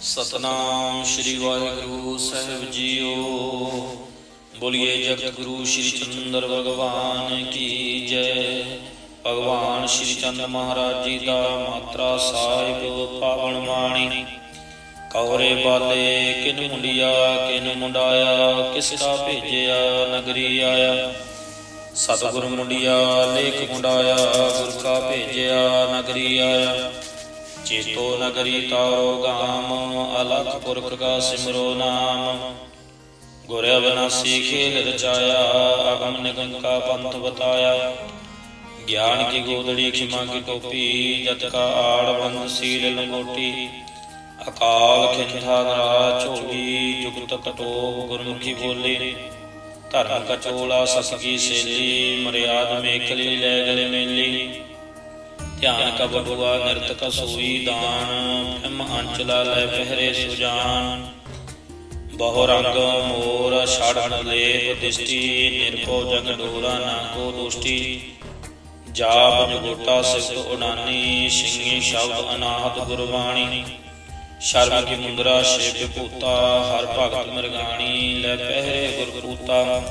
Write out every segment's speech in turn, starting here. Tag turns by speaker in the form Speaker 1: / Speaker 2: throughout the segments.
Speaker 1: ਸਤਨਾਮ ਸ੍ਰੀ ਵਾਹਿਗੁਰੂ ਸਾਹਿਬ ਜੀਓ। ਬੋਲੀਏ ਜਗਤ ਗੁਰੂ ਸ੍ਰੀ ਚੰਦਰ ਭਗਵਾਨ ਕੀ ਜੈ। ਭਗਵਾਨ ਸ੍ਰੀ ਚੰਦ ਮਹਾਰਾਜ ਜੀ ਦਾ ਮਾਤਰਾ ਸਾਹਿਬ ਪਾਵਨ ਬਾਣੀ ਕੌਰੇ ਬਾਲੇ, ਕਿਨ ਮੁੰਡਿਆ, ਕਿਨ ਮੁੰਡਾਇਆ ਕਿਸ ਦਾ ਭੇਜਿਆ, ਨਗਰੀ ਆਇਆ। ਸਤਿਗੁਰ ਮੁੰਡਿਆ, ਲੇਖ ਮੁੰਡਾਇਆ, ਗੁਰ ਕਾ ਭੇਜਿਆ, ਨਗਰੀ ਆਇਆ। ਚੇਤੋ ਨਗਰੀ ਤਾਰੋ ਗਾਮ, ਅਲਖ ਪੁਰਖ ਕਾ ਸਿਮਰੋ ਨਾਮ। ਗੁਰ ਅਵਨਾਸੀ ਖੇਲ ਰਚਾਇਆ, ਅਗਮ ਨਿਗਮ ਕਾ ਪੰਥ ਬਤਾਇਆ। ਗਿਆਨ ਕੀ ਗੋਦੜੀ ਖਿਮਾ ਕੀ ਟੋਪੀ, ਜਤ ਕਾ ਆੜ ਬੰਦ ਸੀਲ ਲੰਗੋਟੀ। ਅਕਾਲ ਖਿੰਥਾ ਨਰਾ ਝੋਲੀ ਜੁਗਤ ਕਟੋ ਗੁਰਮੁਖੀ ਬੋਲੇ। ਧਰਮ ਕਚੋਲਾ ਸਸਕੀ ਸੇਲੀ, ਮਰਿਆਦ ਮੇਖਲੀ ਲੈ ਗਲੇ ਮੇਲੀ। ਧਿਆਨ ਕਾ ਬਟੂਆ ਨਿਰਤ ਕਾ ਸੋਈ ਦਾਨ ਫਿਮ ਅੰਚਲਾ ਲੈ ਪਹਿਰੇ ਸੁਜਾਨ। ਬਹੁ ਰੰਗ ਮੋਰ ਛੜਨ ਲੇਪ ਦਿਸ਼ਟੀ, ਨਿਰਭਉ ਜਗ ਡੋਰਾ ਨਾ ਕੋ ਦੁਸ਼ਟੀ। ਜਾਪ ਜਗੋਟਾ ਸਿਫਤ ਉਡਾਨੀ ਸਿੰਘੀ ਸ਼ਬਦ ਅਨਾਹਤ ਗੁਰਬਾਣੀ। ਸ਼ਰਮ ਕੀ ਮੁੰਦਰਾ ਸ਼ੇਪ ਭੂਤਾ, ਹਰ ਭਗਤ ਮਰਗਾਣੀ, ਲੈ ਪਹਿਰੇ ਗੁਰ ਪੂਤਾ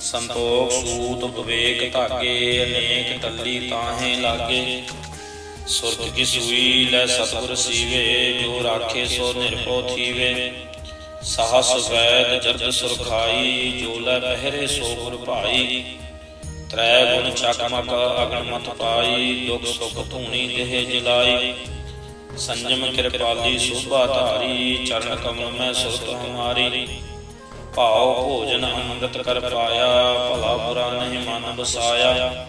Speaker 1: ਸੰਤੋਖ ਸੂਤ ਵਿਵੇਕ ਧਾਗੇ, ਅਨੇਕ ਟੱਲੀ ਤਾਹੇ ਲਾਗੇ। ਸੁਰਤ ਕੀ ਸੂਈ ਲੈ ਸਤਿਗੁਰ ਸੀਵੇ, ਜੋ ਰਾਖੇ ਸੋ ਨਿਰਭਉ ਥੀਵੇ। ਸਾਹਸ ਵੈਦ ਜਰਦ ਸੁਰਖਾਈ, ਜੋ ਲੈ ਪਹਿਰੇ ਸੋ ਗੁਰ ਭਾਈ। ਤ੍ਰੈ ਗੁਣ ਚਕਮਕ ਅਗਨ ਮਤ ਪਾਈ, ਦੁਖ ਸੁਖ ਧੂਣੀ ਦੇਹ ਜਲਾਈ। ਸੰਜਮ ਕਿਰਪਾਲੀ ਸੋਭਾ ਧਾਰੀ, ਚਰਨ ਕਮਲ ਮੈਂ ਸੁਰਤ ਹਮਾਰੀ। ਭਾਉ ਭੋਜਨ ਅੰਮ੍ਰਿਤ ਕਰ ਪਾਇਆ, ਭਲਾ ਬੁਰਾ ਨਹੀਂ ਮਨ ਬਸਾਇਆ।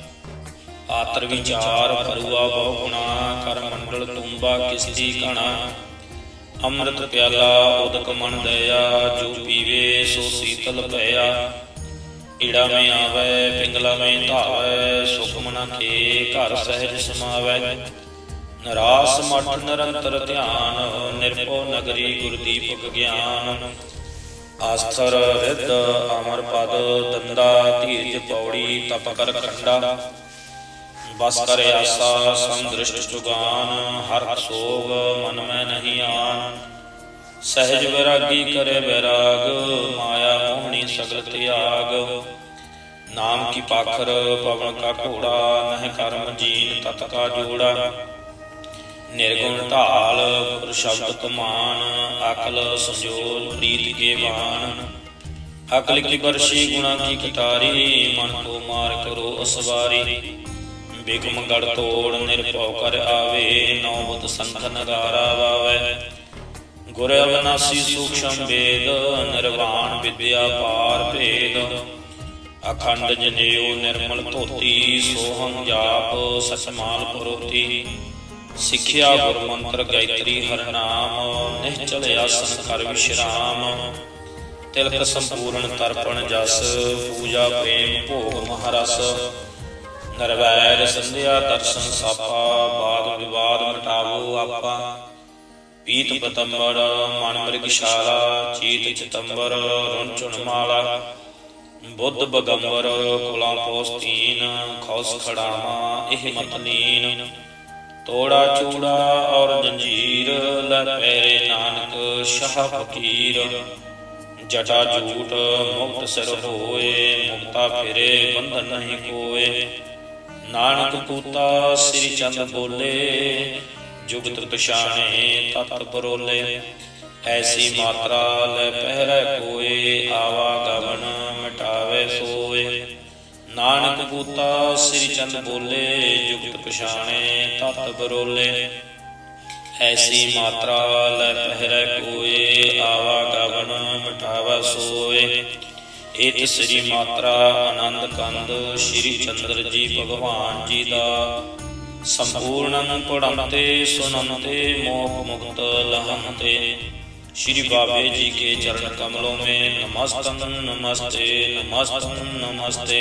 Speaker 1: ਆਤਰ ਵਿਚਾਰ ਪਰੂਆ ਬਹੁ ਗੁਣਾ, ਕਰ ਮੰਡਲ ਤੁੰਬਾ ਕਿਸਤੀ ਕਣਾ ਅੰਮ੍ਰਿਤ ਪਿਆਲਾ ਉਦਕ ਮਨ ਦਇਆ, ਜੋ ਪੀਵੇ ਸੋ ਸੀਤਲ ਭਇਆ। ਈੜਾ ਮੈਂ ਆਵੇ, ਪਿੰਗਲਾ ਮੈਂ ਧਾਵੇ, ਸੁਖ ਕੇ ਘਰ ਸਹਿਜ ਸਮਾਵੇ। ਨਰਾਸ ਮਠ ਨਿਰੰਤਰ ਧਿਆਨ, ਨਿਰਭਉ ਨਗਰੀ ਗੁਰਦੀਪਕ ਗਿਆਨ। ਆਸਥਰ ਰਿੱਧ ਅਮਰ ਪਦ ਦੰਦਾ ਧੀਰਜ ਪੌੜੀ ਤਪ ਕਰ ਖੰਡਾ। ਬਸ ਕਰ ਆਸਾ ਸੰਦ੍ਰਿਸ਼ਟ ਚੁਗਾਨ, ਹਰ ਸੋਗ ਮਨ ਮੈਂ ਨਹੀਂ ਆਨ। ਸਹਿਜ ਵਿਰਾਗੀ ਕਰੇ ਵਿਰਾਗ, ਮਾਇਆ ਮੋਹਣੀ ਸਗਲ ਤਿਆਗ। ਨਾਮ ਕੀ ਪਾਖਰ ਪਵਨ ਕਾ ਘੋੜਾ, ਨਹਿ ਕਰਮ ਜੀਨ ਤਤ ਕਾ ਜੋੜਾ। ਨਿਰਗੁਣ ਢਾਲ ਗੁਰ ਸ਼ਬਦ ਤੁਮਾਨ ਅਕਲ ਸੰਜੋਲ, ਪ੍ਰੀਤ ਕੇ ਬਾਣ। ਅਕਲ ਕੀ ਬਰਸ਼ੀ ਗੁਣਾ ਕੀ ਕਟਾਰੀ ਮਨ ਕੋ ਮਾਰ ਕਰੋ ਅਸਵਾਰੀ। ਬਿਗਮ ਗੜ ਤੋੜ, ਨਿਰਭਉ ਕਰ ਆਵੇ, ਨੌਬਤ ਸੰਖ ਨਗਾਰਾ ਵਾਵੇ। ਗੁਰ ਅਵਨਾਸੀ ਸੂਖਸ਼ਮ ਵੇਦ, ਨਿਰਵਾਣ ਵਿਦਿਆ ਪਾਰ ਭੇਦ। ਅਖੰਡ ਜਨੇਊ ਨਿਰਮਲ ਧੋਤੀ ਸੋਹੰ ਜਾਪ ਸਚਮਾਲ ਪੁਰੋਤੀ ਸਿੱਖਿਆ ਗੁਰ ਮੰਤਰ ਗਾਇਤਰੀ ਹਰ ਨਾਮ ਨਿਹਚਲ ਆਸਨ ਕਰ ਵਿਸ਼ਰਾਮ। ਤਿਲਕ ਸੰਪੂਰਨ ਤਰਪਣ ਜਸ, ਪੂਜਾ ਪ੍ਰੇਮ ਭੋਗ ਮਹਾਰਸ। ਨਰਵੈਰ ਸੰਧਿਆ ਦਰਸ਼ਨ ਸਾਪਾ, ਬਾਦ ਵਿਵਾਦ ਮਟਾਵੋ ਆਪਾ। ਪੀਤ ਪਤੰਬਰ, ਮਨ ਮ੍ਰਿਗਸ਼ਾਲਾ, ਚੀਤ ਚਤੰਬਰ, ਰੁੰਚੁਣ ਮਾਲਾ। ਬੁੱਧ ਬਗੰਬਰ, ਕੁਲਾਂ ਪੋਸਤੀਨ, ਖੌਸ ਖੜਾਵਾ, ਇਹ ਮਤਲੀਨ ਤੋੜਾ ਚੂੜਾ ਔਰ ਜੰਜੀਰ, ਲੈ ਪੈਰੇ ਨਾਨਕ, ਸ਼ਾਹ ਫਕੀਰ। ਜਟਾ ਜੂਟ ਮੁਕਤ ਸਿਰ ਹੋਏ, ਮੁਕਤਾ ਫਿਰੇ, ਬੰਧਨ ਨਹੀਂ ਕੋਏ। ਨਾਨਕ ਪੂਤਾ, ਸ੍ਰੀ ਚੰਦ ਬੋਲੇ। ਜੁਗਤ ਪਛਾਣੇ ਤਤ ਪਰੋਲੇ। ਐਸੀ ਮਾਤਰਾ ਲੈ ਪਹਿਰੈ ਕੋਏ, ਆਵਾ ਗਵਨ ਨਾਨਕ ਪੂਤਾ ਸ੍ਰੀ ਚੰਦ ਬੋਲੇ ਜੁਗਤ ਪਛਾਣੇ ਤਤ ਬਰੋਲੇ ਐਸੀ ਮਾਤਰਾ ਲੈ ਪਹਿਰੈ ਕੋਏ ਆਵਾ ਗਵਨ ਮਟਾਵਾ ਸੋਏ ਇਹ ਸ੍ਰੀ ਮਾਤਰਾ ਆਨੰਦ ਕੰਦ ਸ੍ਰੀ ਚੰਦਰ ਜੀ ਭਗਵਾਨ ਜੀ ਦਾ ਸੰਪੂਰਨੰ ਪੜੰਤੇ ਸੁਨੰਤੇ ਮੋਖ ਮੁਕਤ ਲਹੰਤੇ श्री बाबे जी के चरण कमलों में नमस्तन नमस्ते नमस्तन नमस्ते